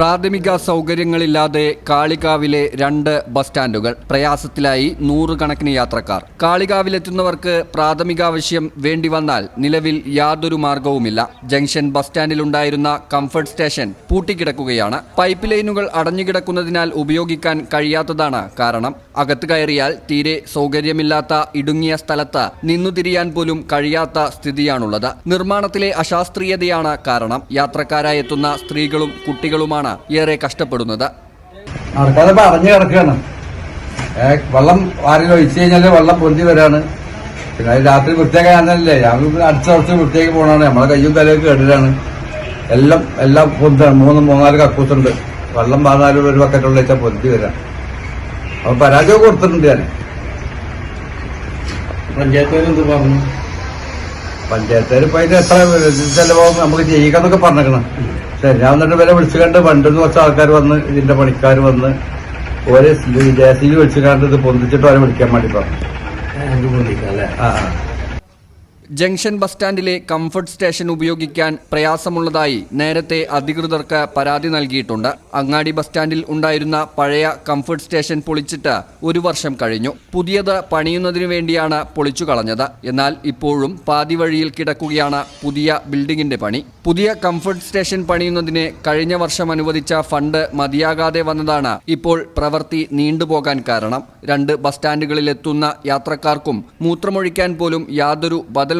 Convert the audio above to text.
പ്രാഥമിക സൗകര്യങ്ങളില്ലാതെ കാളികാവിലെ രണ്ട് ബസ് സ്റ്റാൻഡുകൾ പ്രയാസത്തിലായി നൂറുകണക്കിന് യാത്രക്കാർ. കാളികാവിലെത്തുന്നവർക്ക് പ്രാഥമികാവശ്യം വേണ്ടി വന്നാൽ നിലവിൽ യാതൊരു മാർഗവുമില്ല. ജംഗ്ഷൻ ബസ് സ്റ്റാൻഡിലുണ്ടായിരുന്ന കംഫർട്ട് സ്റ്റേഷൻ പൂട്ടിക്കിടക്കുകയാണ്. പൈപ്പ് ലൈനുകൾ അടഞ്ഞുകിടക്കുന്നതിനാൽ ഉപയോഗിക്കാൻ കഴിയാത്തതാണ് കാരണം. അകത്ത് കയറിയാൽ തീരെ സൗകര്യമില്ലാത്ത ഇടുങ്ങിയ സ്ഥലത്ത് നിന്നുതിരിയാൻ പോലും കഴിയാത്ത സ്ഥിതിയാണുള്ളത്. നിർമ്മാണത്തിലെ അശാസ്ത്രീയതയാണ് കാരണം. യാത്രക്കാരായി എത്തുന്ന സ്ത്രീകളും കുട്ടികളുമാണ് ഏറെ കഷ്ടപ്പെടുന്നത്. നടക്കാതെ പറഞ്ഞു അടഞ്ഞു കിടക്കുകയാണ്. ഏ, വെള്ളം ആരെങ്കിലും ഒഴിച്ചു കഴിഞ്ഞാൽ വെള്ളം പൊന്തി വരാണ്. പിന്നെ അത് രാത്രി വൃത്തിയാക്കാൻ ഞാനല്ലേ ഞങ്ങൾ അടിച്ചുറച്ച് വൃത്തിയാക്കി പോകണമാണ് നമ്മളെ കയ്യും തലയൊക്കെ കേട്ടിട്ടാണ് എല്ലാം എല്ലാം പൊന്താണ്. മൂന്ന് മൂന്നാൽ കക്കൂസുണ്ട്. വെള്ളം പതിനാല് ഒരു ബക്കറ്റുള്ള വെച്ചാൽ പൊന്തി വരാം. അപ്പൊ പരാജയം കൊടുത്തിട്ടുണ്ട് ഞാൻ. പഞ്ചായത്തുകാർ എന്ത് പറഞ്ഞു? പഞ്ചായത്തുകാർ ഇപ്പൊ അതിന് എത്ര ചെലവാകും? നമുക്ക് ചെയ്യിക്കാന്നൊക്കെ പറഞ്ഞേക്കണം. ശരി ഞാൻ എന്നിട്ട് വില വിളിച്ചു കണ്ട് പണ്ടെന്ന് കുറച്ച് ആൾക്കാർ വന്ന് ഇതിന്റെ പണിക്കാർ വന്ന് ഓരോ ജെ സി ബി വിളിച്ചു കണ്ട് ഇത് പൊന്തിച്ചിട്ട് അവരെ വിളിക്കാൻ വേണ്ടി പറഞ്ഞു. ആ. ജംഗ്ഷൻ ബസ് സ്റ്റാൻഡിലെ കംഫർട്ട് സ്റ്റേഷൻ ഉപയോഗിക്കാൻ പ്രയാസമുള്ളതായി നേരത്തെ അധികൃതർക്ക് പരാതി നൽകിയിട്ടുണ്ട്. അങ്ങാടി ബസ് സ്റ്റാൻഡിൽ ഉണ്ടായിരുന്ന പഴയ കംഫർട്ട് സ്റ്റേഷൻ പൊളിച്ചിട്ട് ഒരു വർഷം കഴിഞ്ഞു. പുതിയത് പണിയുന്നതിനു വേണ്ടിയാണ് പൊളിച്ചു കളഞ്ഞത്. എന്നാൽ ഇപ്പോഴും പാതി വഴിയിൽ കിടക്കുകയാണ് പുതിയ ബിൽഡിംഗിന്റെ പണി. പുതിയ കംഫർട്ട് സ്റ്റേഷൻ പണിയുന്നതിന് കഴിഞ്ഞ വർഷം അനുവദിച്ച ഫണ്ട് മതിയാകാതെ വന്നതാണ് ഇപ്പോൾ പ്രവൃത്തി നീണ്ടുപോകാൻ കാരണം. രണ്ട് ബസ് സ്റ്റാൻഡുകളിലെത്തുന്ന യാത്രക്കാർക്കും മൂത്രമൊഴിക്കാൻ പോലും യാതൊരു ബദൽ